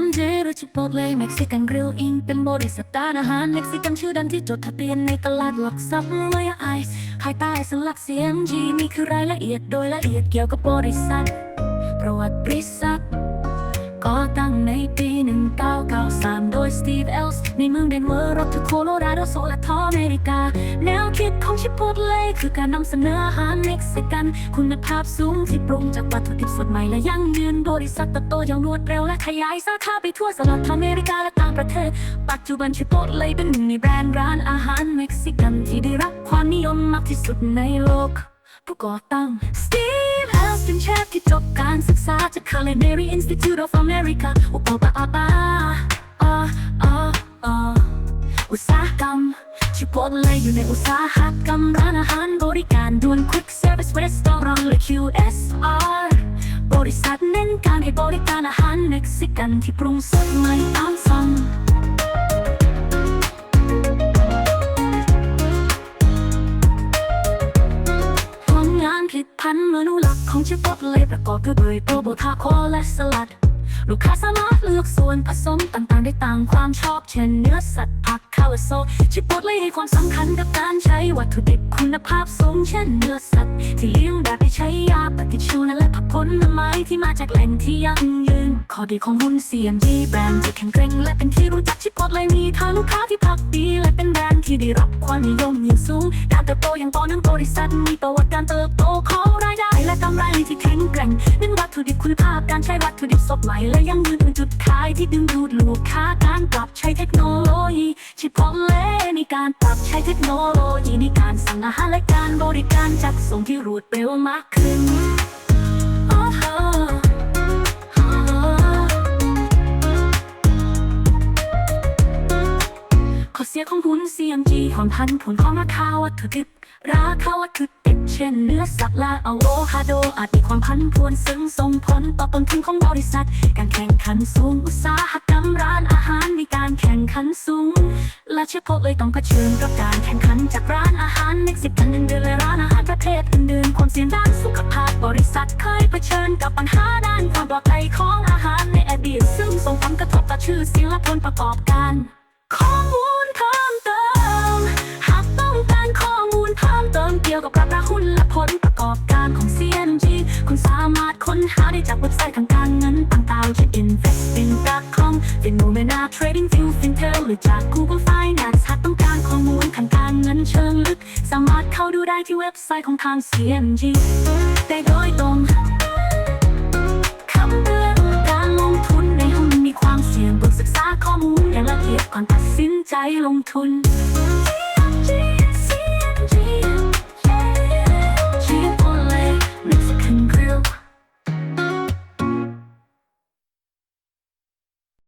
MJ หรือ Chipotle Mexican Grill Inc. เป็นบริษัทด้านอาหารเม็กซิกันชื่อดังที่จดทะเบียนในตลาดหลักทรัพย์รอยไอซ์ภายใต้สลัก CMG นี่คือรายละเอียดโดยละเอียดเกี่ยวกับบริษัท ประวัติบริษัทก่อตั้งในปี 1993 โดยสตีฟเอลส์ ในเมืองเดนเวอร์รัฐโคโลราโดโซและทออเมริกา แนวคิดของชิปโปเล่คือการนำเสนออาหารเม็กซิกัน คุณภาพสูงที่ปรุงจากวัตถุดิบสดใหม่และยั่งยืนบริษัทเติบโตอย่างรวดเร็วและขยายสาขาไปทั่วสหรัฐอเมริกาและต่างประเทศ ปัจจุบันชิปโปเล่เป็นหนึ่งในแบรนด์ร้านอาหารเม็กซิกันที่ได้รับความนิยมมากที่สุดในโลกผู้ก่อตั้ง Steve h o u s เป็นเชฟที่จบการศึกษาจาก Culinary Institute of America อุปปะอาปาอ่าอ่าอ่า อุตสาหกรรมชิปโปเลอยู่ในอุตสาหกรรมร้านอาหารบริการด่วน Quick Service Restaurant หรือ QSR บริษัทเน้นการให้บริการอาหารเม็กซิกันที่ปรุงสดใหม่ตามสั่งผลงานผลิตภัณฑ์เมนูหลักของชิปโปเลยประกอบด้วยเบยโปรโบทาโคและสลัด ลูกค้าสามารถเลือกส่วนผสมต่างๆ ได้ตามความชอบเช่นเนื้อสัตว์ผักข้าวโซชิปโปเลยให้ความสำคัญกับการใช้วัตถุดิบคุณภาพสูงเช่นเนื้อสัตว์ ที่เลี้ยงแบบไม่ใช้ยาปฏิชีวนะและผักผลไม้ที่มาจากแหล่งที่ยั่งยืนข้อดีของหุ้น CMG แบรนด์ที่แข็งแกร่งและเป็นที่รู้จักชิปโปเลยมีฐานลูกค้าที่พักดีและเป็นแบรนด์ที่ได้รับความนิยมอย่างสูงการเติบโตอย่างต่อเนื่องบริษัทมีประวัติการเติบโตของรา ไรที่แข็งแกร่งเน้นวัตถุดิบคุณภาพการใช้วัตถุดิบสดใหม่และยังยืนเป็นจุดขายที่ดึงดูดลูกค้าการปรับใช้เทคโนโลยีชิปโปเลในการปรับใช้เทคโนโลยีในการสั่งอาหารและการบริการจัดส่งที่รวดเร็วมากขึ้น ของหุ้น CMG ความพันผลของราคาวัตถุดิบราคาวัตถุดิบเช่นเนื้อสัตว์และอะโวคาโด อาจมีความพันผวนซึ่งส่งผลต่อต้นทุนของบริษัท การแข่งขันสูงอุตสาหกรรมร้านอาหารมีการแข่งขันสูง และเฉพาะเลยต้องเผชิญกับการแข่งขันจากร้านอาหารเม็กซิกันอื่นและร้านอาหารประเภทอื่นๆความเสี่ยงด้านสุขภาพบริษัทเคยเผชิญกับปัญหาด้านความปลอดภัยของอาหารในอดีตซึ่งส่งผลกระทบต่อชื่อเสียงและผลประกอบการข้อมู กี่ยวกับราคาหุ้นและผลประกอบการของ CNG คุณสามารถค้นหาได้จากเว็บไซต์ทางการเงินต่างๆเช่น investing.com Phenomena Trading View Fintel หรือจาก Google Finance หากต้องการข้อมูลทางการเงินเชิงลึก สามารถเข้าดูได้ที่เว็บไซต์ของทาง CNG ได้โดยตรงคำเตือนการลงทุนในหุ้นมีความเสี่ยงบทศึกษาข้อมูลอย่างละเอียดก่อนตัดสินใจลงทุน